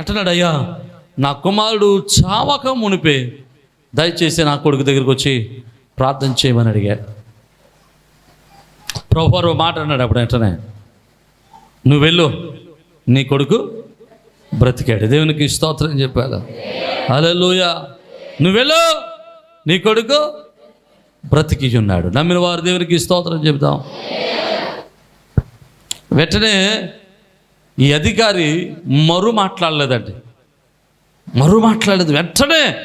అంటున్నాడు అయ్యా నా కుమారుడు చావక మునిపే దయచేసి నా కొడుకు దగ్గరికి వచ్చి ప్రార్థన చేయమని అడిగాడు ప్రభువారు మాట అన్నాడు అప్పుడు వెంటనే నువ్వు వెళ్ళు నీ కొడుకు బ్రతికాడు. దేవునికి స్తోత్రం చెప్పాడు హల్లెలూయా. నువ్వు వెళ్ళు నీ కొడుకు బ్రతికి ఉన్నాడు. నమ్మిన వారు దేవునికి స్తోత్రం చెబుతాం వెంటనే ఈ అధికారి మరు మాట్లాడలేదండి. మరు మాట్లాడలేదు. వెంటనే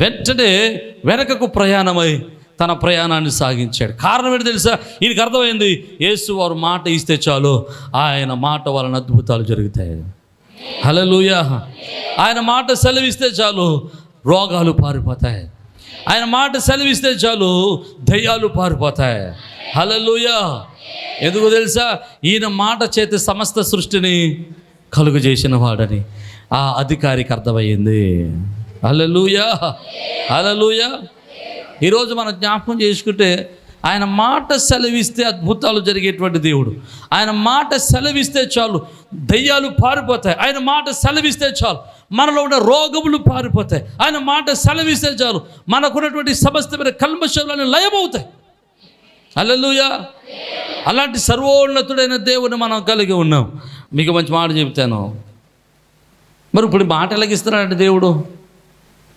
వెంటనే వెనకకు ప్రయాణమై తన ప్రయాణాన్ని సాగించాడు. కారణం ఏంటి తెలుసా? ఈయనకి అర్థమైంది యేసు వారు మాట ఇస్తే చాలు ఆయన మాట వలన అద్భుతాలు జరుగుతాయి. హలో ఆయన మాట సెలవిస్తే చాలు రోగాలు పారిపోతాయి. ఆయన మాట సెలవిస్తే చాలు దయ్యాలు పారిపోతాయి. హలలుయ ఎందుకు తెలుసా? ఈయన మాట చేతి సమస్త సృష్టిని కలుగు చేసిన వాడని. ఆ అధికారికి అర్థమయ్యింది. అలలుయ అలలుయ ఈరోజు మనం జ్ఞాపకం చేసుకుంటే ఆయన మాట సెలవిస్తే అద్భుతాలు జరిగేటువంటి దేవుడు. ఆయన మాట సెలవిస్తే చాలు దయ్యాలు పారిపోతాయి. ఆయన మాట సెలవిస్తే చాలు మనలో ఉన్న రోగములు పారిపోతాయి. ఆయన మాట సెలవిస్తే చాలు. మనకున్నటువంటి సమస్తమైన కల్మశాలను లయమవుతాయి. అల్లెలుయా అలాంటి సర్వోన్నతుడైన దేవుని మనం కలిగి ఉన్నాం. మీకు మంచి మాట చెప్తాను. మరి ఇప్పుడు మాట ఎలాగిస్తున్నాడంటే దేవుడు?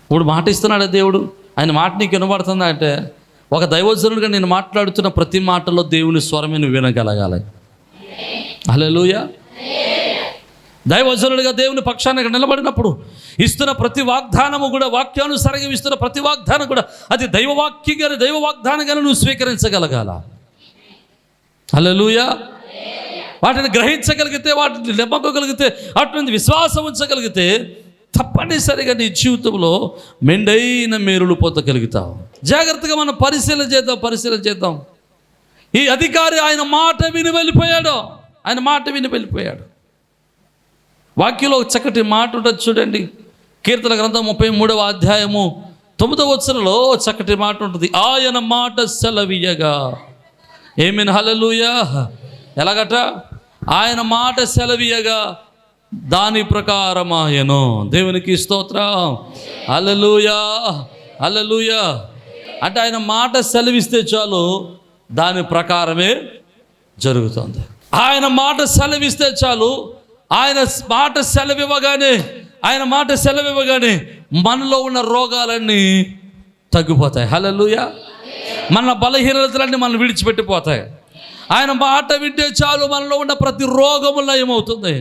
ఇప్పుడు మాట ఇస్తున్నాడు దేవుడు? ఆయన మాట నీకు వినబడుతుందా అంటే ఒక దైవజనుడిగా నేను మాట్లాడుతున్న ప్రతి మాటలో దేవుని స్వరమే నువ్వు వినగలగాలి. అలెలుయా దైవజనుడిగా దేవుని పక్షానికి నిలబడినప్పుడు ఇస్తున్న ప్రతి వాగ్దానము కూడా వాక్యానుసారంగా ఇస్తున్న ప్రతి వాగ్దానం కూడా అది దైవవాక్యంగా దైవ వాగ్దానంగా నువ్వు స్వీకరించగలగాల. అలలుయా వాటిని గ్రహించగలిగితే వాటిని నిమ్మకగలిగితే అటువంటి విశ్వాసం ఉంచగలిగితే తప్పనిసరిగా నీ జీవితంలో మెండైన మేరులు పొందగలుగుతావు జాగ్రత్తగా మనం పరిశీలన చేద్దాం పరిశీలన చేద్దాం. ఈ అధికారి ఆయన మాట విని వెళ్ళిపోయాడు. ఆయన మాట విని వెళ్ళిపోయాడు. వాక్యంలో చక్కటి మాట ఉంటుంది చూడండి. కీర్తన గ్రంథం ముప్పై మూడవ అధ్యాయము తొమ్మిదవ వచనంలో చక్కటి మాట ఉంటుంది. ఆయన మాట సెలవీయగా ఏమిన్ హలలుయా ఎలాగట? ఆయన మాట సెలవీయగా దాని ప్రకారమాయను దేవునికి స్తోత్రం. అలలుయా అలలుయా అంటే ఆయన మాట సెలవిస్తే చాలు దాని ప్రకారమే జరుగుతుంది. ఆయన మాట సెలవిస్తే చాలు ఆయన మాట సెలవివ్వగానే ఆయన మాట సెలవివ్వగానే మనలో ఉన్న రోగాలన్నీ తగ్గిపోతాయి. హలలుయ మన బలహీనతలన్నీ మనం విడిచిపెట్టిపోతాయి. ఆయన మాట వింటే చాలు మనలో ఉన్న ప్రతి రోగము లయమవుతుంది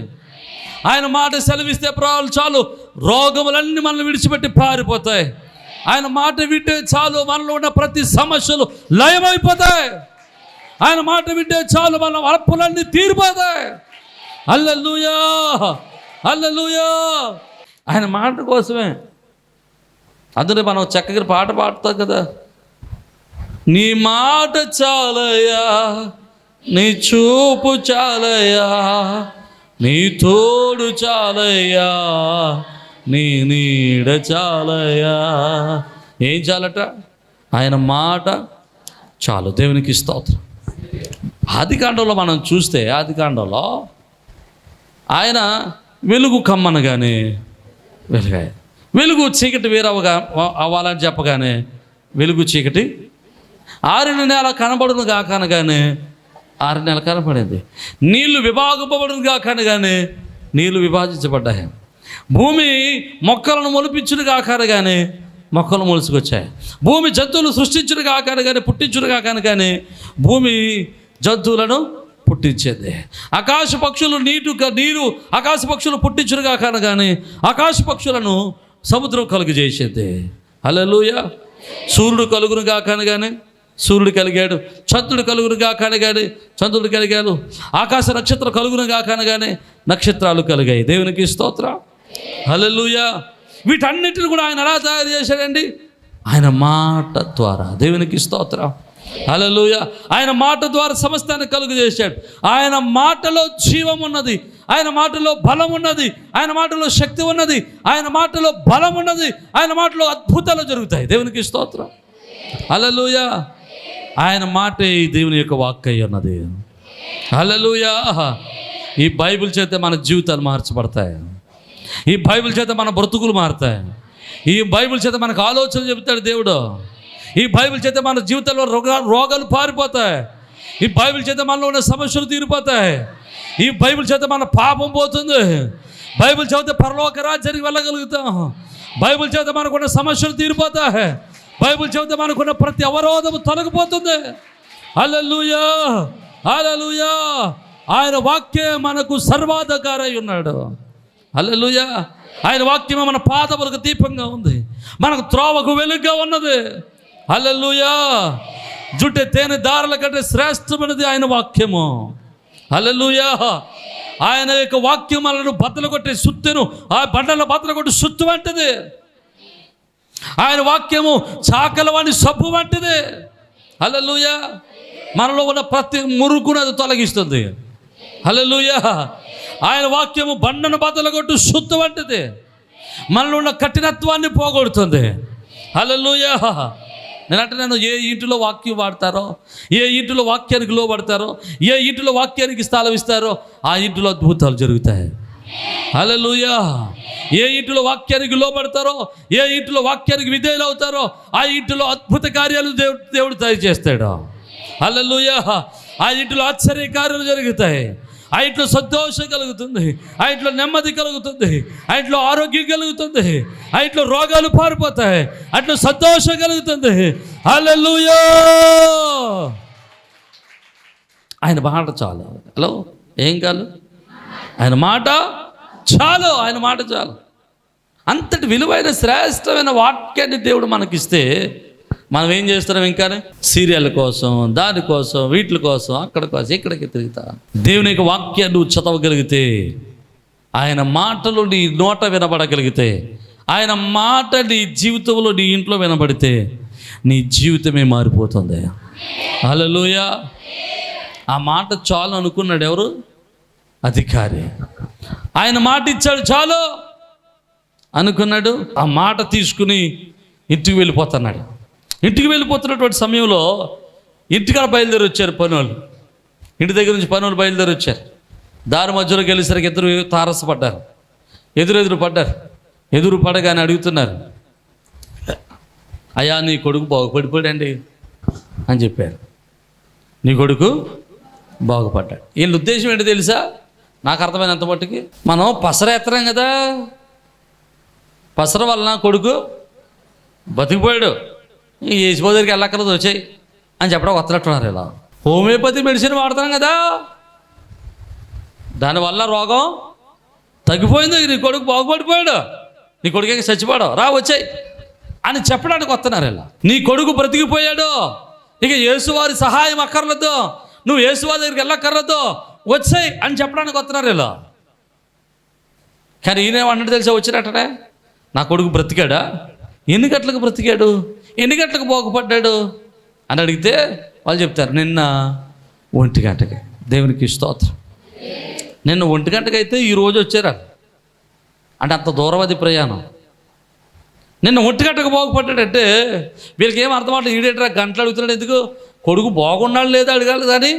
ఆయన మాట సెలవిస్తే ప్రాణాలు చాలు రోగములన్నీ మనం విడిచిపెట్టి పారిపోతాయి. ఆయన మాట వింటే చాలు మనలో ఉన్న ప్రతి సమస్యలు లయమైపోతాయి ఆయన మాట వింటే చాలు మన అప్పులన్నీ తీరిపోతాయి. అల్లెలుయా అల్లెలుయా ఆయన మాట కోసమే. అందుకే మనం చక్కగా పాట పాడుతాం కదా. నీ మాట చాలయా నీ చూపు చాలయా నీ తోడు చాలయ్యా నీ నీడ చాలయ్యా. ఏం చాలట? ఆయన మాట చాలు. దేవునికి స్తోత్రం. ఆది కాండంలో మనం చూస్తే ఆది కాండంలో ఆయన వెలుగు కమ్మనగానే వెలుగాయ వెలుగు చీకటి వేరవగా అవ్వాలని చెప్పగానే వెలుగు చీకటి ఆరిన నెల కనబడును కాకనగానే ఆరు నెల కనపడింది. నీళ్ళు విభాగపబడును కాకనగానే నీళ్ళు విభాజించబడ్డాయి. భూమి మొక్కలను మొలిపించును కాకనగానే మొక్కలు మొలుసుకొచ్చాయి. భూమి జంతువులు సృష్టించుడు కాకనగానే పుట్టించుడు కాకనగానే భూమి జంతువులను పుట్టించేది. ఆకాశ పక్షులు నీటు నీరు ఆకాశ పక్షులు పుట్టించునుగా కానీ ఆకాశ పక్షులను సముద్రం కలుగజేసేది. అలలుయ సూర్యుడు కలుగునుగా కానీ సూర్యుడు కలిగాడు చంద్రుడు కలుగునుగా కానీ చంద్రుడు కలిగాడు ఆకాశ నక్షత్రం కలుగునుగా కానీ నక్షత్రాలు కలిగాయి. దేవునికి స్తోత్ర. హలలుయ వీటన్నిటిని కూడా ఆయన ఎలా తయారు చేశాడండి? ఆయన మాట ద్వారా. దేవునికి స్తోత్రం. హల్లెలూయా. ఆయన మాట ద్వారా సమస్తాన్ని కలుగు చేశాడు ఆయన మాటలో జీవం ఉన్నది. ఆయన మాటలో బలం ఉన్నది. ఆయన మాటలో శక్తి ఉన్నది. ఆయన మాటలో బలం ఉన్నది. ఆయన మాటలో అద్భుతాలు జరుగుతాయి. దేవునికి స్తోత్రం. హల్లెలూయా. ఆయన మాటే ఈ దేవుని యొక్క వాక్ అయి ఉన్నది. హల్లెలూయా. ఈ బైబిల్ చేత మన జీవితాలు మార్చబడతాయి. ఈ బైబిల్ చేత మన బ్రతుకులు మారుతాయి. ఈ బైబిల్ చేత మనకు ఆలోచన చెబుతాడు దేవుడు. ఈ బైబిల్ చేత మన జీవితంలో రోగ రోగాలు పారిపోతాయి. ఈ బైబిల్ చేత మనలో ఉన్న సమస్యలు తీరిపోతాయి. ఈ బైబిల్ చేత మన పాపం పోతుంది. బైబిల్ చదివితే పరలోక రాజ్యానికి వెళ్ళగలుగుతాం. బైబిల్ చేత మనకున్న సమస్యలు తీరిపోతాయి. బైబిల్ చదివితే మనకున్న ప్రతి అవరోధము తొలగిపోతుంది. అలలుయా అలలుయా ఆయన వాక్యే మనకు సర్వాధికారై ఉన్నాడు. అల్లెలుయా ఆయన వాక్యమే మన పాదములకు దీపంగా ఉంది. మనకు త్రోవకు వెలుగుగా ఉన్నది. అల్లెలుయా జుట్టే తేనె దారుల కంటే శ్రేష్టమైనది ఆయన వాక్యము. అల్లెలుయా ఆయన యొక్క వాక్యం మనను బద్దలు కొట్టే సుత్తెను ఆ బండల బద్దలు కొట్టి సుత్తు వంటిది. ఆయన వాక్యము చాకల వాణి సబ్బు వంటిది. అల్లెలుయా మనలో ఉన్న ప్రతి మురుగును అది తొలగిస్తుంది. హల్లెలూయా. ఆయన వాక్యము బండను బద్దలగొట్టు సుత్తు వంటిది. మనలో ఉన్న కఠినత్వాన్ని పోగొడుతుంది. హల్లెలూయా. నేనంటే నన్ను ఏ ఇంటిలో వాక్యం వాడతారో ఏ ఇంటిలో వాక్యానికి లోబడతారో ఏ ఇంటిలో వాక్యానికి స్థలం ఇస్తారో ఆ ఇంటిలో అద్భుతాలు జరుగుతాయి. అలలుయా ఏ ఇంటిలో వాక్యానికి లోబడతారో ఏ ఇంటిలో వాక్యానికి విధేయులు అవుతారో ఆ ఇంటిలో అద్భుత కార్యాలు దేవుడు దేవుడు తయారు చేస్తాడు. అలలుయా ఆ ఇంటిలో ఆశ్చర్య కార్యాలు జరుగుతాయి. ఆయట్లో సంతోషం కలుగుతుంది. ఆ నెమ్మది కలుగుతుంది. ఆ ఆరోగ్యం కలుగుతుంది. ఆయట్లో రోగాలు పారిపోతాయి. అట్లా సంతోషం కలుగుతుంది. హల్లెలూయా! ఆయన మాట చాలు. హలో ఏం కాదు ఆయన మాట చాలు ఆయన మాట చాలు. అంతటి విలువైన శ్రేష్టమైన వాక్యాన్ని దేవుడు మనకిస్తే మనం ఏం చేస్తున్నాం ఇంకా? సీరియల్ కోసం దానికోసం వీటి కోసం అక్కడ కోసం ఇక్కడికి తిరుగుతా. దేవుని యొక్క వాక్యాన్ని నువ్వు చదవగలిగితే ఆయన మాటలు నీ నోట వినబడగలిగితే ఆయన మాట నీ జీవితంలో నీ ఇంట్లో వినబడితే నీ జీవితమే మారిపోతుంది. అలలోయ ఆ మాట చాలు అనుకున్నాడు ఎవరు? అధికారి. ఆయన మాట ఇచ్చాడు చాలు అనుకున్నాడు. ఆ మాట తీసుకుని ఇంటికి వెళ్ళిపోతున్నాడు. ఇంటికి వెళ్ళిపోతున్నటువంటి సమయంలో ఇంటికాడ బయలుదేరి వచ్చారు పనులు. ఇంటి దగ్గర నుంచి పనులు బయలుదేరి వచ్చారు. దారి మధ్యలోకి వెళ్ళేసరికి ఇద్దరు తారసపడ్డారు. ఎదురెదురు పడ్డారు. ఎదురు పడగానే అడుగుతున్నారు. అయ్యా నీ కొడుకు బాగుపడిపోయాడండి అని చెప్పారు. నీ కొడుకు బాగుపడ్డాడు. వీళ్ళ ఉద్దేశం ఏంటో తెలుసా? నాకు అర్థమైనంత మట్టుకి మనం పసర కదా. పసర వలన కొడుకు బతికిపోయాడు. ఈ ఏసిపో దగ్గరికి వెళ్ళక్కర్లేదు వచ్చాయి అని చెప్పడం వత్తనట్టున్నారు ఇలా. హోమియోపతి మెడిసిన్ వాడతాం కదా. దానివల్ల రోగం తగ్గిపోయింది. నీ కొడుకు బాగుపడిపోయాడు. నీ కొడుకు ఇంకా చచ్చిపోయాడు. రా వచ్చాయి అని చెప్పడానికి వస్తున్నారు ఇలా. నీ కొడుకు బ్రతికిపోయాడు. ఇక యేసువారి సహాయం అక్కర్లేదు. నువ్వు యేసువారి దగ్గరికి వెళ్ళక్కర్లేదు. వచ్చాయి అని చెప్పడానికి వస్తున్నారు ఇలా. కానీ ఈయన అన్నట్టు తెలిసా వచ్చినట్టనే? నా కొడుకు బ్రతికాడా? ఎన్ని గట్లకు బ్రతికాడు? ఎన్ని గంటలకు బాగుపడ్డాడు అని అడిగితే వాళ్ళు చెప్తారు నిన్న ఒంటి గంటకి. దేవునికి స్తోత్రం. నిన్న ఒంటి గంటకి అయితే ఈరోజు వచ్చారు అంటే అంత దూరం అది ప్రయాణం. నిన్న ఒంటి గంటకు బాగుపడ్డాడంటే వీళ్ళకి ఏం అర్థం అవ్వట్లేదు. ఈడేట్రా గంటలు అడుగుతున్నాడు ఎందుకు? కొడుకు బాగున్నాడు లేదా అడగాలి కానీ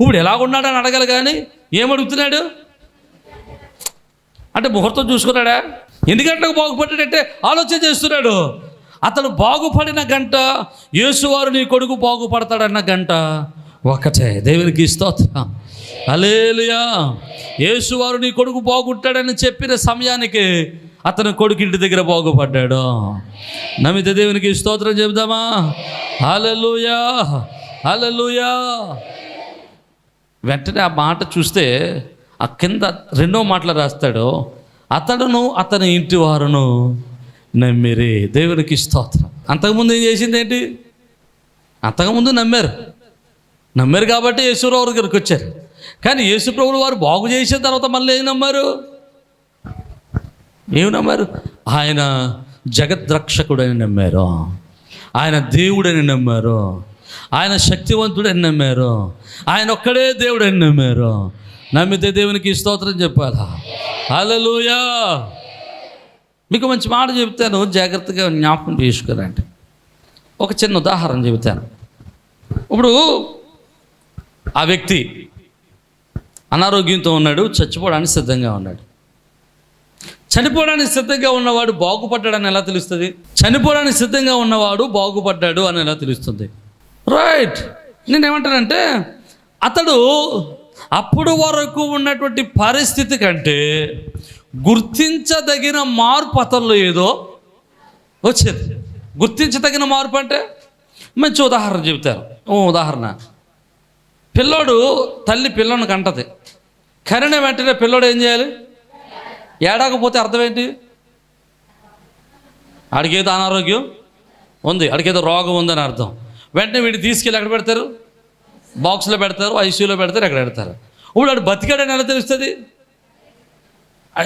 ఇప్పుడు ఎలాగున్నాడు అని అడగాలి కానీ ఏం అడుగుతున్నాడు? అంటే ముహూర్తం చూసుకున్నాడా? ఎన్ని గంటలకు బాగుపడ్డాడంటే ఆలోచన చేస్తున్నాడు. అతడు బాగుపడిన గంట యేసువారు నీ కొడుకు బాగుపడతాడన్న గంట ఒకటే. దేవునికి స్తోత్రం. అలేలుయా యేసువారు నీ కొడుకు బాగుంటాడని చెప్పిన సమయానికి అతని కొడుకు ఇంటి దగ్గర బాగుపడ్డాడు. నమిత దేవునికి స్తోత్రం చెబుదామా? హల్లెలూయా. హల్లెలూయా. వెంటనే ఆ మాట చూస్తే ఆ కింద రెండో మాటలు రాస్తాడు. అతడును అతని ఇంటి వారును నమ్మిరి దేవునికి స్తోత్రం. అంతకుముందు ఏం చేసింది ఏంటి? అంతకుముందు నమ్మారు. నమ్మారు కాబట్టి యేసురావు దగ్గరికి వచ్చారు. కానీ యేసుప్రభులు వారు బాగు చేసిన తర్వాత మళ్ళీ ఏం నమ్మారు? ఏమి నమ్మారు? ఆయన జగద్రక్షకుడని నమ్మారు. ఆయన దేవుడని నమ్మారు. ఆయన శక్తివంతుడని నమ్మారు. ఆయన ఒక్కడే దేవుడని నమ్మారు. నమ్మితే దేవునికి స్తోత్రం చెప్పాలా? హల్లెలూయా! మీకు మంచి మాట చెబుతాను జాగ్రత్తగా జ్ఞాపకం చేసుకురండి. ఒక చిన్న ఉదాహరణ చెబుతాను. ఇప్పుడు ఆ వ్యక్తి అనారోగ్యంతో ఉన్నాడు చచ్చిపోవడానికి సిద్ధంగా ఉన్నాడు. చనిపోవడానికి సిద్ధంగా ఉన్నవాడు బాగుపడ్డాడని ఎలా తెలుస్తుంది? చనిపోవడానికి సిద్ధంగా ఉన్నవాడు బాగుపడ్డాడు అని ఎలా తెలుస్తుంది? రైట్ నేనేమంటానంటే అతడు అప్పుడు వరకు ఉన్నటువంటి పరిస్థితి కంటే గుర్తించదగిన మార్పు అతనిలో ఏదో వచ్చేది. గుర్తించదగిన మార్పు అంటే మంచి ఉదాహరణ చెబుతారు. ఓ ఉదాహరణ. పిల్లోడు తల్లి పిల్లని కంటది. కరిన వెంటనే పిల్లోడు ఏం చేయాలి? ఏడాకపోతే అర్థం ఏంటి? ఆడికేదో అనారోగ్యం ఉంది అడిగేదో రోగం ఉందని అర్థం. వెంటనే వీడిని తీసుకెళ్ళి ఎక్కడ పెడతారు? బాక్స్లో పెడతారు ఐసీయూలో పెడతారు ఎక్కడ పెడతారు? ఇప్పుడు వాడు బతికాడని ఎలా తెలుస్తుంది?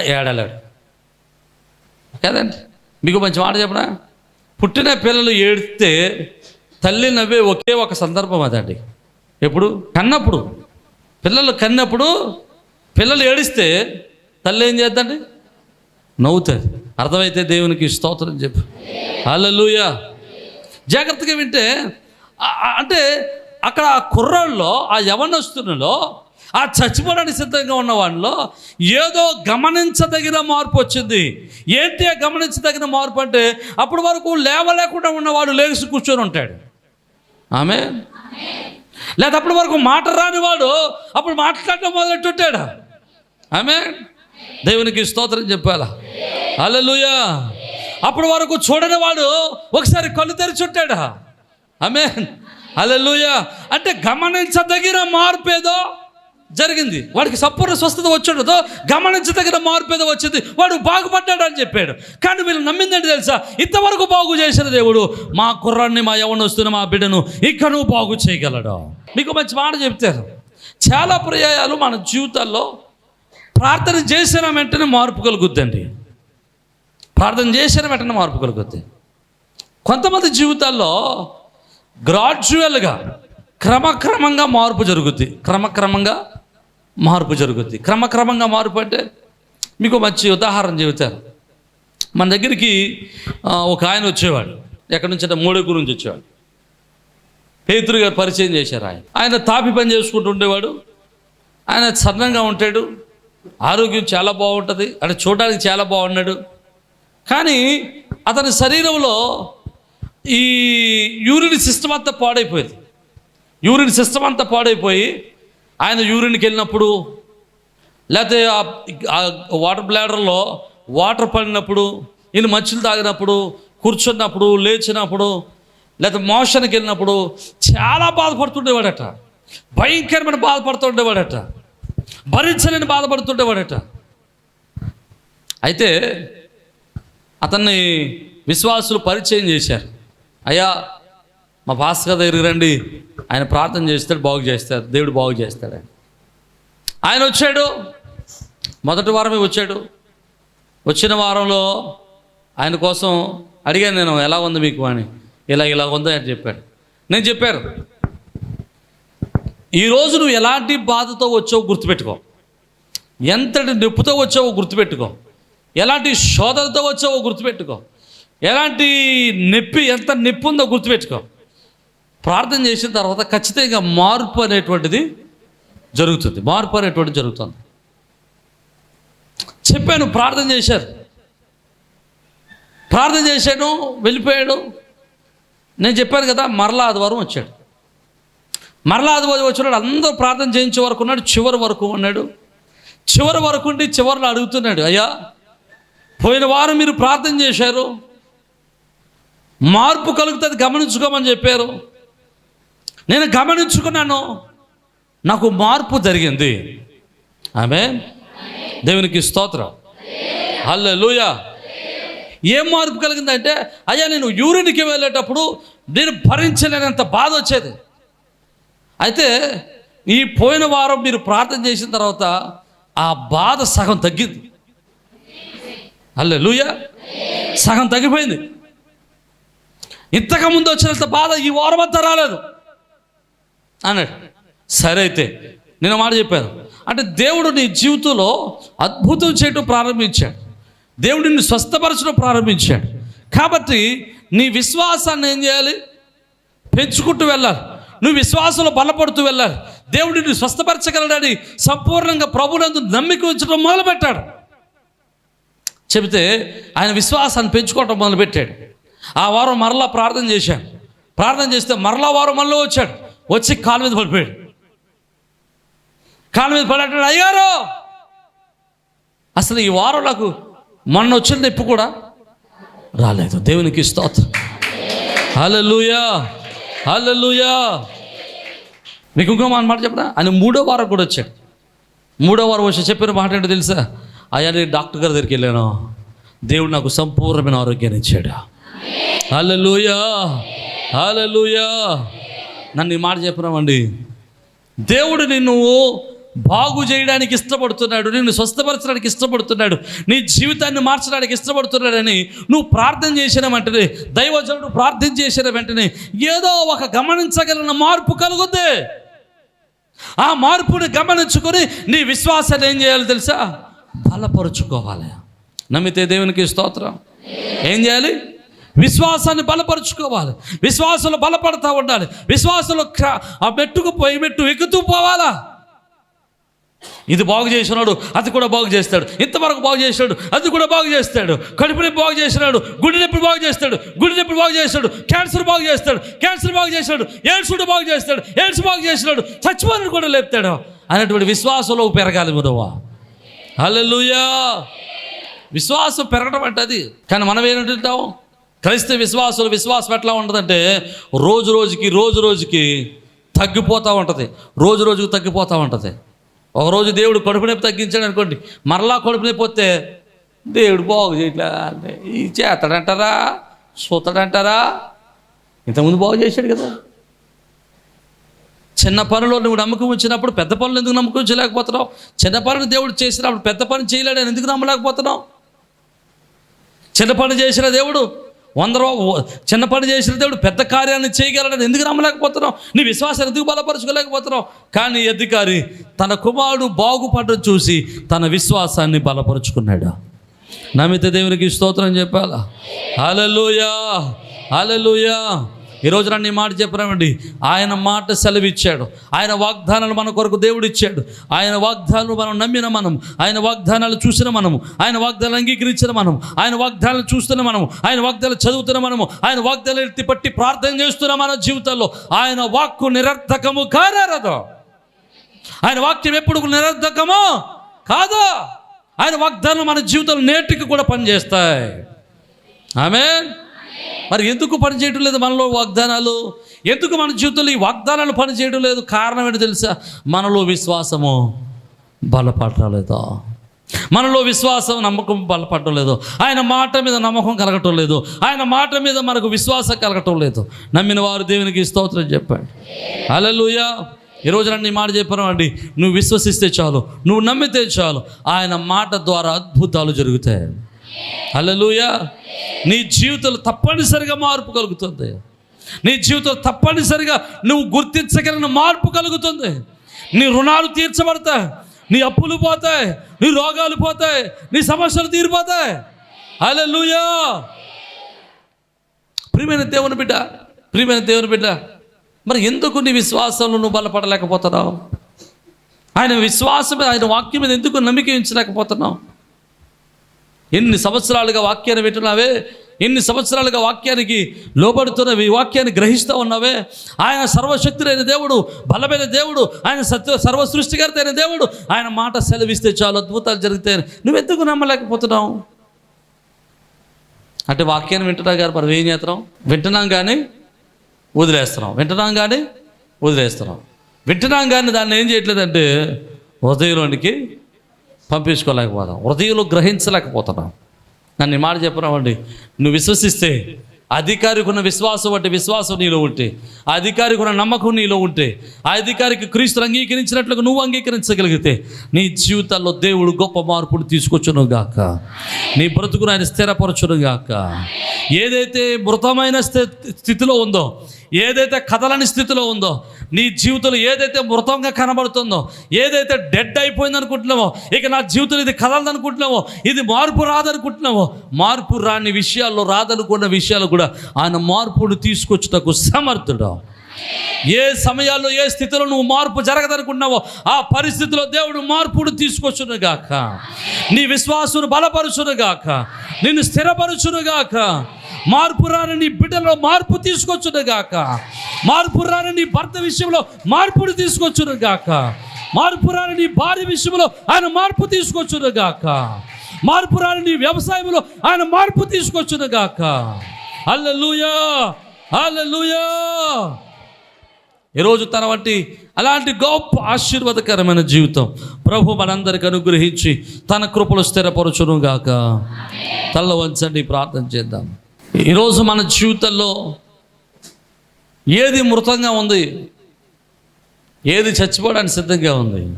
ఏడలేడు. కదండి? మీకు మంచి మాట చెప్పనా? పుట్టిన పిల్లలు ఏడిస్తే తల్లి నవ్వే ఒకే ఒక సందర్భం అదండి. ఎప్పుడు? కన్నప్పుడు. పిల్లలు కన్నప్పుడు పిల్లలు ఏడిస్తే తల్లి ఏం చేద్దండి? నవ్వుతుంది. అర్థమైతే దేవునికి స్తోత్రం చెప్పు. హల్లెలూయా. జాగ్రత్తగా వింటే అంటే అక్కడ ఆ కుర్రాళ్ళలో ఆ యవనస్తునిలో ఆ చచ్చిపోవడానికి సిద్ధంగా ఉన్న వాళ్ళలో ఏదో గమనించదగిన మార్పు వచ్చింది. ఏంటి గమనించదగిన మార్పు అంటే అప్పటి వరకు లేవలేకుండా ఉన్నవాడు లేచి కూర్చొని ఉంటాడు. ఆమె లేదా అప్పటి వరకు మాట రాని వాడు అప్పుడు మాట్లాడటం మొదలెట్టుంటాడు? ఆమె దేవునికి స్తోత్రం చెప్పాలా? హల్లెలూయా. అప్పటి వరకు చూడని వాడు ఒకసారి కళ్ళు తెరిచుంటాడా ఆమె హల్లెలూయా. అంటే గమనించదగిన మార్పు ఏదో జరిగింది. వాడికి సంపూర్ణ స్వస్థత వచ్చాడుతో గమనించదగిన మార్పు ఏదో వచ్చింది. వాడు బాగుపడ్డాడు అని చెప్పాడు. కానీ వీళ్ళు నమ్మిందంటే తెలుసా? ఇంతవరకు బాగు చేసిన దేవుడు మా కుర్రాన్ని మా యవనస్తుని మా బిడ్డను ఇక బాగు చేయగలడు. మీకు మంచి మాట చెప్తారు. చాలా పర్యాయాలు మన జీవితాల్లో ప్రార్థన చేసిన వెంటనే మార్పు కలుగుద్దండి. ప్రార్థన చేసిన వెంటనే మార్పు కలుగుద్ది. కొంతమంది జీవితాల్లో గ్రాడ్యువల్గా క్రమక్రమంగా మార్పు జరుగుద్ది. క్రమక్రమంగా మార్పు జరుగుద్ది. క్రమక్రమంగా మార్పు అంటే మీకు మంచి ఉదాహరణ చెబుతారు మన దగ్గరికి ఒక ఆయన వచ్చేవాడు. ఎక్కడి నుంచి అంటే మూడే గురించి వచ్చేవాడు. పేతురు గారు పరిచయం చేశారు ఆయన. ఆయన తాపి పని చేసుకుంటూ ఉండేవాడు. ఆయన సన్నంగా ఉంటాడు. ఆరోగ్యం చాలా బాగుంటుంది. అంటే చూడడానికి చాలా బాగున్నాడు. కానీ అతని శరీరంలో ఈ యూరిన్ సిస్టమ్ అంతా పాడైపోయింది. యూరిన్ సిస్టమ్ అంతా పాడైపోయి ఆయన యూరిన్కి వెళ్ళినప్పుడు లేకపోతే ఆ- వాటర్ బ్లాడర్లో వాటర్ పడినప్పుడు ఈయన మచ్చులు తాగినప్పుడు కూర్చున్నప్పుడు లేచినప్పుడు లేకపోతే మోషన్కి వెళ్ళినప్పుడు చాలా బాధపడుతుండేవాడట. భయంకరమైన బాధపడుతుండేవాడట. భరించలేని బాధపడుతుండేవాడట. అయితే అతన్ని విశ్వాసులు పరిచయం చేశారు. అయ్యా మా భాస్కర్ దగ్గరికి రండి. ఆయన ప్రార్థన చేస్తాడు బాగు చేస్తాడు. దేవుడు బాగు చేస్తాడు. ఆయన. ఆయన వచ్చాడు. మొదటి వారమే వచ్చాడు. వచ్చిన వారంలో ఆయన కోసం అడిగాను నేను ఎలా ఉంది మీకు? అని. ఇలా ఇలా ఉందో అని చెప్పాడు. నేను చెప్పాను ఈరోజు నువ్వు ఎలాంటి బాధతో వచ్చావో గుర్తుపెట్టుకో. ఎంతటి నొప్పితో వచ్చావో గుర్తుపెట్టుకో. ఎలాంటి శోధనతో వచ్చావో గుర్తుపెట్టుకో. ఎలాంటి నొప్పి ఎంత నొప్పి ఉందో గుర్తుపెట్టుకో. ప్రార్థన చేసిన తర్వాత ఖచ్చితంగా మార్పు అనేటువంటిది జరుగుతుంది. మార్పు అనేటువంటిది జరుగుతుంది. చెప్పాను ప్రార్థన చేశారు. ప్రార్థన చేశాను వెళ్ళిపోయాడు. నేను చెప్పాను కదా మరలా ఆదివారం వచ్చాడు. మరలా ఆదివారం వచ్చినాడు అందరూ ప్రార్థన చేయించే వరకు ఉన్నాడు చివరి వరకు ఉన్నాడు. చివరి వరకు ఉండి చివరిలో అడుగుతున్నాడు అయ్యా పోయిన వారం మీరు ప్రార్థన చేశారు. మార్పు కలుగుతుంది గమనించుకోమని చెప్పారు. నేను గమనించుకున్నాను. నాకు మార్పు జరిగింది. ఆమె దేవునికి స్తోత్రం. హల్లెలూయ. ఏం మార్పు కలిగిందంటే అయ్యా నేను యూరిన్కి వెళ్ళేటప్పుడు నేను భరించలేనంత బాధ వచ్చేది. అయితే ఈ పోయిన వారం మీరు ప్రార్థన చేసిన తర్వాత ఆ బాధ సగం తగ్గింది. హల్లెలూయ. సగం తగ్గిపోయింది. ఇంతకు ముందు వచ్చినంత బాధ ఈ వారం అంతా రాలేదు. అన్నాడు. సరే అయితే నేను మాట చెప్పాను. అంటే దేవుడు నీ జీవితంలో అద్భుతం చేయడం ప్రారంభించాడు. దేవుడు నిన్ను స్వస్థపరచడం ప్రారంభించాడు. కాబట్టి నీ విశ్వాసాన్ని ఏం చేయాలి? పెంచుకుంటూ వెళ్ళాలి. నువ్వు విశ్వాసంలో బలపడుతూ వెళ్ళాలి. దేవుడు నిన్ను స్వస్థపరచగలడని సంపూర్ణంగా ప్రభునందు నమ్మిక ఉంచడం మొదలుపెట్టాడు. చెబితే ఆయన విశ్వాసాన్ని పెంచుకోవటం మొదలుపెట్టాడు. ఆ వారం మరలా ప్రార్థన చేశాడు. ప్రార్థన చేస్తే మరలా వారం మళ్ళీ వచ్చాడు వచ్చి కాలు మీద పడిపోయాడు. కాలు మీద పడేటాడు అయ్యారు అసలు ఈ వారం నాకు మొన్న వచ్చిన తెప్పు కూడా రాలేదు. దేవునికి స్తోత్రం. హలలుయా హలలుయా మీకు ఇంకో మాట మాట చెప్పరా ఆయన మూడో వారం కూడా వచ్చాడు. మూడో వారం వచ్చి చెప్పిన మాట ఏంటో తెలుసా? అయ్యా నేను డాక్టర్ గారి దగ్గరికి వెళ్ళాను. దేవుడు నాకు సంపూర్ణమైన ఆరోగ్యాన్ని ఇచ్చాడు. హలలుయా హలలుయా నన్ను ఈ మాట చెప్పినామండి దేవుడు నిన్ను బాగు చేయడానికి ఇష్టపడుతున్నాడు నిన్ను స్వస్థపరచడానికి ఇష్టపడుతున్నాడు నీ జీవితాన్ని మార్చడానికి ఇష్టపడుతున్నాడని నువ్వు ప్రార్థన చేసిన వెంటనే దైవజనుడు ప్రార్థన చేసిన వెంటనే ఏదో ఒక గమనించగలిగిన మార్పు కలుగుద్ది. ఆ మార్పుని గమనించుకొని నీ విశ్వాసాన్ని ఏం చేయాలి తెలుసా? బలపరుచుకోవాలి. నమ్మితే దేవునికి స్తోత్రం. ఏం చేయాలి? విశ్వాసాన్ని బలపరుచుకోవాలి. విశ్వాసంలో బలపడతా ఉండాలి. విశ్వాసంలో ఆ మెట్టుకు పోయి మెట్టు ఎక్కుతూ పోవాలా? ఇది బాగు చేసినాడు అది కూడా బాగు చేస్తాడు. ఇంతవరకు బాగు చేసినాడు అది కూడా బాగు చేస్తాడు. కడుపు నొప్పి బాగు చేసినాడు గుండె నొప్పి బాగు చేస్తాడు గుండె నొప్పి బాగు చేస్తాడు క్యాన్సర్ బాగు చేస్తాడు క్యాన్సర్ బాగు చేస్తాడు ఏడ్సుడు కూడా బాగు చేస్తాడు ఎయిడ్స్ బాగు చేసినాడు చచ్చిపోయిన కూడా లేపుతాడు. అనేటువంటి విశ్వాసంలో పెరగాలి ముదవా హల్లెలూయా. విశ్వాసం పెరగడం అంటే అది. కానీ మనం ఏంటంటాం క్రైస్తవ విశ్వాసులు విశ్వాసం ఎట్లా ఉంటుందంటే రోజు రోజుకి రోజు రోజుకి తగ్గిపోతూ ఉంటుంది. రోజు రోజుకి తగ్గిపోతూ ఉంటుంది. ఒకరోజు దేవుడు కడుపు నొప్పి తగ్గించాడు అనుకోండి మరలా కడుపు నొప్పి వస్తే దేవుడు బాగు చేయట్లే ఈ చేతడంటారా సూతడంటారా? ఇంతకుముందు బాగు చేశాడు కదా. చిన్న పనిలో నువ్వు నమ్మకం వచ్చినప్పుడు పెద్ద పనులు ఎందుకు నమ్మకం చేయలేకపోతున్నావు చిన్న పనిని దేవుడు చేసినప్పుడు పెద్ద పని చేయలేడని ఎందుకు నమ్మలేకపోతున్నావు? చిన్న పని చేసిన దేవుడు వంద చిన్న పని చేసిన దేవుడు పెద్ద కార్యాన్ని చేయగలడని ఎందుకు నమ్మలేకపోతున్నావు? నీ విశ్వాసం ఎందుకు బలపరచుకోలేకపోతున్నావు కానీ అధికారి తన కుమారుడు బాగుపడడం చూసి తన విశ్వాసాన్ని బలపరుచుకున్నాడు. నమ్మితే దేవునికి స్తోత్రం చెప్పాలా? హల్లెలూయా! హల్లెలూయా! ఈరోజు నన్ను ఈ మాట చెప్పరామండి ఆయన మాట సెలవిచ్చాడు. ఆయన వాగ్దానాలు మన కొరకు దేవుడు ఇచ్చాడు ఆయన వాగ్దానాలు మనం నమ్మిన మనం. ఆయన వాగ్దానాలు చూసిన మనము ఆయన వాగ్దానాలు అంగీకరించిన మనం. ఆయన వాగ్దానాలు చూస్తున్న మనము ఆయన వాగ్దానాలు చదువుతున్న మనము ఆయన వాగ్దానాలు ఎత్తి పట్టి ప్రార్థన చేస్తున్న మన జీవితంలో ఆయన వాక్కు నిరర్థకము కారారదు ఆయన వాక్యం ఎప్పుడు నిరర్థకమో కాదు? ఆయన వాగ్దానం మన జీవితంలో నేటికి కూడా పనిచేస్తాయి. ఆమె మరి ఎందుకు పనిచేయటం లేదు మనలో వాగ్దానాలు? ఎందుకు మన జీవితంలో ఈ వాగ్దానాలు పనిచేయటం లేదు? కారణం ఏంటో తెలుసా? మనలో విశ్వాసము బలపడటం లేదు మనలో విశ్వాసం నమ్మకం బలపడటం లేదు. ఆయన మాట మీద నమ్మకం కలగటం లేదు. ఆయన మాట మీద మనకు విశ్వాసం కలగటం లేదు. నమ్మిన వారు దేవునికి స్తోత్రం చెప్పండి. అలలుయా ఈరోజు నన్ను ఈ మాట చెప్పాను అండి. నువ్వు విశ్వసిస్తే చాలు. నువ్వు నమ్మితే చాలు. ఆయన మాట ద్వారా అద్భుతాలు జరుగుతాయి. హల్లెలూయా. నీ జీవితంలో తప్పనిసరిగా మార్పు కలుగుతుంది. నీ జీవితంలో తప్పనిసరిగా నువ్వు గుర్తించగలిగిన మార్పు కలుగుతుంది. నీ రుణాలు తీర్చబడతాయి. నీ అప్పులు పోతాయి. నీ రోగాలు పోతాయి. నీ సమస్యలు తీరిపోతాయి. హల్లెలూయా. ప్రియమైన దేవుని బిడ్డ ప్రియమైన దేవుని బిడ్డ మరి ఎందుకు నీ విశ్వాసంలో నువ్వు బలపడలేకపోతున్నావు? ఆయన విశ్వాసం మీద ఆయన వాక్యం మీద ఎందుకు నమ్మిక ఉంచలేకపోతున్నావు? ఎన్ని సంవత్సరాలుగా వాక్యాన్ని వింటున్నావే? ఎన్ని సంవత్సరాలుగా వాక్యానికి లోబడుతున్నవి? వాక్యాన్ని గ్రహిస్తూ ఉన్నావే? ఆయన సర్వశక్తులైన దేవుడు బలమైన దేవుడు ఆయన సత్య సర్వ సృష్టికర్తైన అయిన దేవుడు ఆయన మాట సెలవిస్తే చాలు అద్భుతాలు జరుగుతాయని. నువ్వెందుకు నమ్మలేకపోతున్నావు? అంటే వాక్యాన్ని వింటున్నావు గారు మనం ఏం చేస్తున్నాం వింటున్నాం కానీ వదిలేస్తున్నాం వింటున్నాం కానీ వదిలేస్తున్నాం వింటున్నాం కానీ దాన్ని ఏం చేయట్లేదంటే హృదయంలోనికి పంపించుకోలేకపోతాం. హృదయంలో గ్రహించలేకపోతున్నాం. నన్ను మాట చెప్పినామండి నువ్వు విశ్వసిస్తే అధికారికి ఉన్న విశ్వాసం అంటే విశ్వాసం నీలో ఉంటే అధికారికి ఉన్న నమ్మకం నీలో ఉంటే ఆ అధికారికి క్రీస్తులు అంగీకరించినట్లుగా నువ్వు అంగీకరించగలిగితే నీ జీవితాల్లో దేవుడు గొప్ప మార్పులు తీసుకొచ్చును గాక. నీ బ్రతుకును ఆయన స్థిరపరచును గాక. ఏదైతే మృతమైన స్థితిలో ఉందో ఏదైతే కదలని స్థితిలో ఉందో నీ జీవితంలో ఏదైతే మృతంగా కనబడుతుందో ఏదైతే డెడ్ అయిపోయింది అనుకుంటున్నావో ఇక నా జీవితంలో ఇది కదలదు అనుకుంటున్నావో ఇది మార్పు రాదనుకుంటున్నావో మార్పు రాని విషయాల్లో రాదనుకున్న విషయాలు కూడా ఆయన మార్పును తీసుకొచ్చుటకు సమర్థుడు. ఏ సమయాల్లో ఏ స్థితిలో నువ్వు మార్పు జరగదనుకున్నావో ఆ పరిస్థితిలో దేవుడు మార్పును తీసుకొచ్చునుగాక నీ విశ్వాసును బలపరుచునుగాక నిన్ను స్థిరపరచునుగాక మార్పు రాని బిడ్డలో మార్పు తీసుకొచ్చునుగాక. మార్పు రాని భర్త విషయంలో మార్పును తీసుకొచ్చునుగాక. మార్పు రాని భార్య విషయంలో ఆయన మార్పు తీసుకొచ్చునుగాక. మార్పు రాని వ్యవసాయంలో ఆయన మార్పు తీసుకొచ్చునుగాక. అల్లెలూయా అల్లెలూయా ఈరోజు తన వంటి అలాంటి గొప్ప ఆశీర్వాదకరమైన జీవితం ప్రభు మనందరికి అనుగ్రహించి తన కృపలు స్థిరపరచును గాక తల్ల వంచండి ప్రార్థన చేద్దాం. ఈరోజు మన జీవితంలో ఏది మృతంగా ఉంది? ఏది చచ్చిపోవడానికి సిద్ధంగా ఉంది?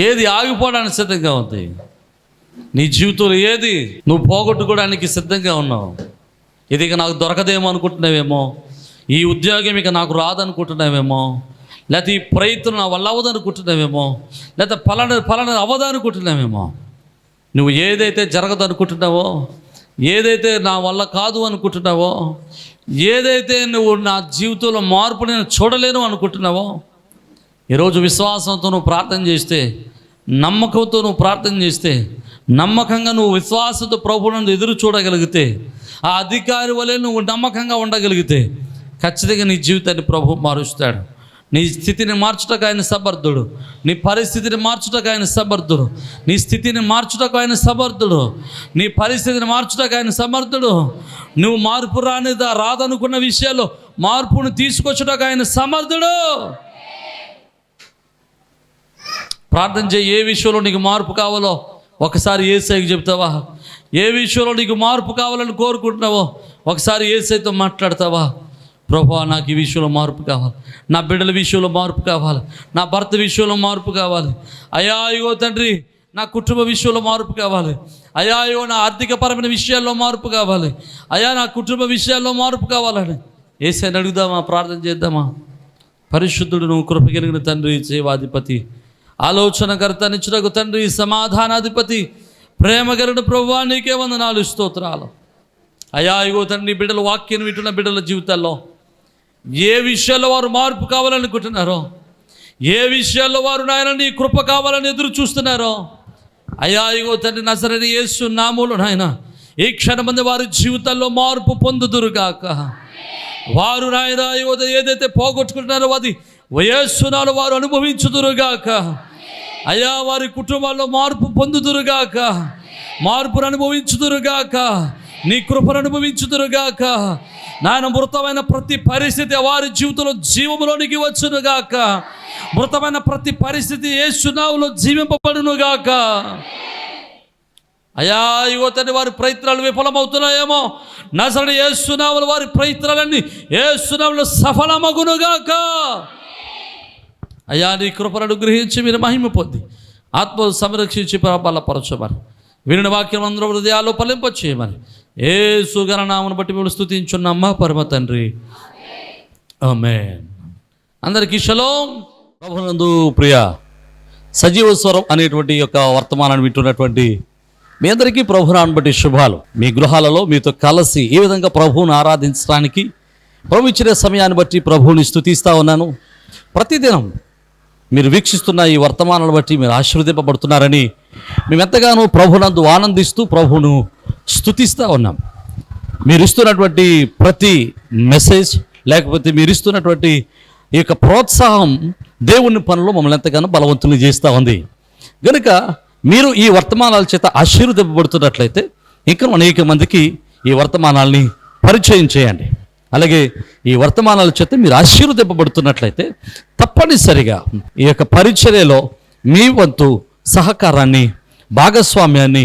ఏది ఆగిపోవడానికి సిద్ధంగా ఉంది? నీ జీవితంలో ఏది నువ్వు పోగొట్టుకోవడానికి సిద్ధంగా ఉన్నావు? ఇది ఇక నాకు దొరకదేమో అనుకుంటున్నావేమో? ఈ ఉద్యోగం ఇక నాకు రాదనుకుంటున్నావేమో? లేకపోతే ఈ ప్రయత్నం నా వల్ల అవ్వదనుకుంటున్నావేమో? లేకపోతే పలానా పలానా అవ్వదనుకుంటున్నావేమో? నువ్వు ఏదైతే జరగదనుకుంటున్నావో ఏదైతే నా వల్ల కాదు అనుకుంటున్నావో ఏదైతే నువ్వు నా జీవితంలో మార్పు నేను చూడలేను అనుకుంటున్నావో ఈరోజు విశ్వాసంతో నువ్వు ప్రార్థన చేస్తే నమ్మకంతో నువ్వు ప్రార్థన చేస్తే నమ్మకంగా నువ్వు విశ్వాసంతో ప్రభువులను ఎదురు చూడగలిగితే ఆ అధికారి వలె నువ్వు నమ్మకంగా ఉండగలిగితే ఖచ్చితంగా నీ జీవితాన్ని ప్రభు మారుస్తాడు. నీ స్థితిని మార్చుటకు ఆయన సమర్థుడు. నీ పరిస్థితిని మార్చుటకు ఆయన సమర్థుడు. నీ స్థితిని మార్చుటకు ఆయన సమర్థుడు. నీ పరిస్థితిని మార్చుటకు ఆయన సమర్థుడు. నువ్వు మార్పు రానిదా రాదనుకున్న విషయాల్లో మార్పును తీసుకొచ్చుటకు ఆయన సమర్థుడు. ప్రార్థన చేయి ఏ విషయంలో నీకు మార్పు కావాలో ఒకసారి ఏసైకి చెప్తావా? ఏ విషయంలో నీకు మార్పు కావాలని కోరుకుంటున్నావో ఒకసారి ఏసైతో మాట్లాడతావా? ప్రభా నాకు ఈ విషయంలో మార్పు కావాలి. నా బిడ్డల విషయంలో మార్పు కావాలి. నా భర్త విషయంలో మార్పు కావాలి. అయా ఇగో తండ్రి నా కుటుంబ విషయంలో మార్పు కావాలి. అయా నా ఆర్థికపరమైన విషయాల్లో మార్పు కావాలి. అయా నా కుటుంబ విషయాల్లో మార్పు కావాలని. ఏసైనా అడుగుదామా? ప్రార్థన చేద్దామా? పరిశుద్ధుడు నువ్వు కృప కలిగిన తండ్రి సేవాధిపతి. ఆలోచనకర్త నిచ్చుటకు తండ్రి సమాధానాధిపతి. ప్రేమ కలిగిన ప్రభువా నీకే వందనాలు స్తోత్రాలు. అయా ఇగో తండ్రి బిడ్డల వాక్యం వింటున్న బిడ్డల జీవితాల్లో ఏ విషయాల్లో వారు మార్పు కావాలనుకుంటున్నారో? ఏ విషయాల్లో వారు నాయన నీ కృప కావాలని ఎదురు చూస్తున్నారో? అయా ఇగో తండ్రి నసరని యేసు నామూలు నాయన ఈ క్షణమంది వారి జీవితాల్లో మార్పు పొందుదురుగాక వారు నాయన యువత ఏదైతే పోగొట్టుకుంటున్నారో అది వయస్సునాలు వారు అనుభవించుదురుగాక అయా వారి కుటుంబాల్లో మార్పు పొందుదురుగాక మార్పును అనుభవించుదురుగాక నీ కృపను అనుభవించుదురుగాక. నాయన మృతమైన ప్రతి పరిస్థితి వారి జీవితంలో జీవములోనికి వచ్చునుగాక. మృతమైన ప్రతి పరిస్థితి ఏ సునావులో జీవింపబడునుగాక. అయా యువతని వారి ప్రయత్నాలు విఫలమవుతున్నాయేమో. నసరని ఏ సునావులు వారి ప్రయత్నాలన్నీ ఏ సునావులు సఫలమగునుగాక. అయ్యా నీ కృపను అనుగ్రహించి మీరు మహిమ పొంది ఆత్మ సంరక్షించి బలపరచమని. వినిన వాక్యం అందరూ హృదయాల్లో ఫలింపచేయమని ఏ సుగరనామను బట్టి మేము స్థుతించున్నామ్మా పరమ తండ్రి. ఆమె అందరికీ షలోం. ప్రభునందు ప్రియ సజీవ స్వరం అనేటువంటి యొక్క వర్తమానాన్ని వింటున్నటువంటి మీ అందరికీ ప్రభునాన్ని బట్టి శుభాలు. మీ గృహాలలో మీతో కలిసి ఏ విధంగా ప్రభువును ఆరాధించడానికి ప్రభు ఇచ్చిన సమయాన్ని బట్టి ప్రభువుని స్థుతిస్తూ ఉన్నాను. ప్రతిదినం మీరు వీక్షిస్తున్న ఈ వర్తమానాలను బట్టి మీరు ఆశీర్వదింపబడుతున్నారని మేమెంతగానో ప్రభునందు ఆనందిస్తూ ప్రభును స్తుతిస్తూ ఉన్నాం. మీరు ఇస్తున్నటువంటి ప్రతి మెసేజ్ లేకపోతే మీరు ఇస్తున్నటువంటి ఈ యొక్క ప్రోత్సాహం దేవుని పనులు మమ్మల్ని ఎంతగానో బలవంతులు చేస్తూ ఉంది. కనుక మీరు ఈ వర్తమానాల చేత ఆశీర్వదింపబడుతున్నట్లయితే ఇంకా అనేక మందికి ఈ వర్తమానాల్ని పరిచయం చేయండి. అలాగే ఈ వర్తమానాల చేత మీరు ఆశీర్వదింపబడుతున్నట్లయితే తప్పనిసరిగా ఈ యొక్క పరిచర్యలో మీ వంతు సహకారాన్ని భాగస్వామ్యాన్ని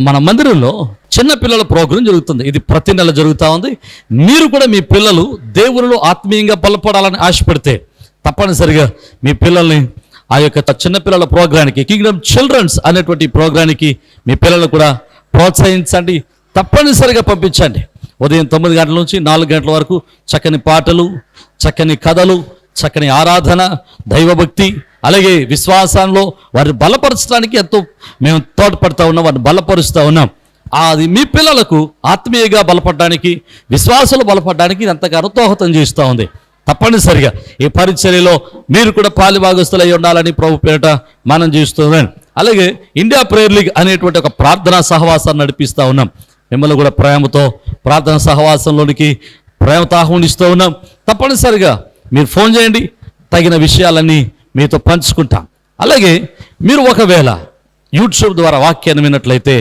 మన మందిరంలో చిన్న పిల్లల ప్రోగ్రాం జరుగుతుంది. ఇది ప్రతి నెల జరుగుతూ ఉంది. మీరు కూడా మీ పిల్లలు దేవునిలో ఆత్మీయంగా బలపడాలని ఆశపడితే తప్పనిసరిగా మీ పిల్లల్ని ఆ యొక్క చిన్న పిల్లల ప్రోగ్రానికి కింగ్డమ్ చిల్డ్రన్స్ అనేటువంటి ప్రోగ్రానికి మీ పిల్లలు కూడా ప్రోత్సహించండి. తప్పనిసరిగా పంపించండి. ఉదయం తొమ్మిది గంటల నుంచి నాలుగు గంటల వరకు చక్కని పాటలు చక్కని కథలు చక్కని ఆరాధన దైవభక్తి అలాగే విశ్వాసంలో వారిని బలపరచడానికి ఎంతో మేము తోడ్పడతా ఉన్నాం వారిని బలపరుస్తూ ఉన్నాం. అది మీ పిల్లలకు ఆత్మీయంగా బలపడడానికి విశ్వాసాలు బలపడడానికి ఎంతగానో దోహదం చేస్తూ ఉంది. తప్పనిసరిగా ఈ పరిచర్యలో మీరు కూడా పాలిభాగస్తులై ఉండాలని ప్రభు పేరిట మనం చేస్తున్నాం. అలాగే ఇండియా ప్రేయర్ లీగ్ అనేటువంటి ఒక ప్రార్థనా సహవాసాన్ని నడిపిస్తూ ఉన్నాం. మిమ్మల్ని కూడా ప్రేమతో ప్రార్థన సహవాసంలోనికి ప్రేమతో ఆహ్వానిస్తూ ఉన్నాం. తప్పనిసరిగా మీరు ఫోన్ చేయండి తగిన విషయాలన్నీ మీతో పంచుకుంటాం. అలాగే మీరు ఒకవేళ యూట్యూబ్ ద్వారా వాక్యాన్ని విన్నట్లయితే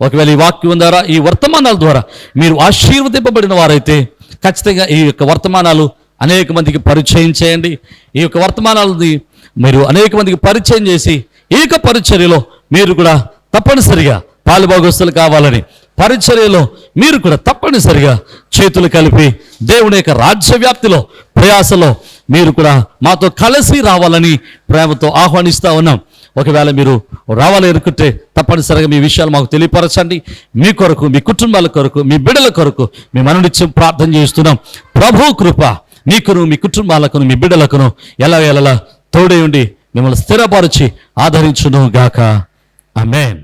ఒకవేళ ఈ వాక్యం ద్వారా ఈ వర్తమానాల ద్వారా మీరు ఆశీర్వదింపబడిన వారైతే ఖచ్చితంగా ఈ యొక్క వర్తమానాలు అనేక మందికి పరిచయం చేయండి. ఈ యొక్క వర్తమానాలని మీరు అనేక మందికి పరిచయం చేసి ఈ యొక్క పరిచర్యలో మీరు కూడా తప్పనిసరిగా పాలుభాగస్తులు కావాలని పరిచర్యలో మీరు కూడా తప్పనిసరిగా చేతులు కలిపి దేవుని యొక్క రాజ్యవ్యాప్తిలో ప్రయాసలో మీరు కూడా మాతో కలిసి రావాలని ప్రేమతో ఆహ్వానిస్తూ ఉన్నాం. ఒకవేళ మీరు రావాలి అనుకుంటే తప్పనిసరిగా మీ విషయాలు మాకు తెలియపరచండి. మీ కొరకు మీ కుటుంబాల కొరకు మీ బిడ్డల కొరకు మేము అనునిత్యం ప్రార్థన చేస్తున్నాం ప్రభు కృప మీకును మీ కుటుంబాలకును మీ బిడ్డలకును ఎలా ఎలా తోడే ఉండి మిమ్మల్ని స్థిరపరిచి ఆదరించును గాక. ఆమేన్.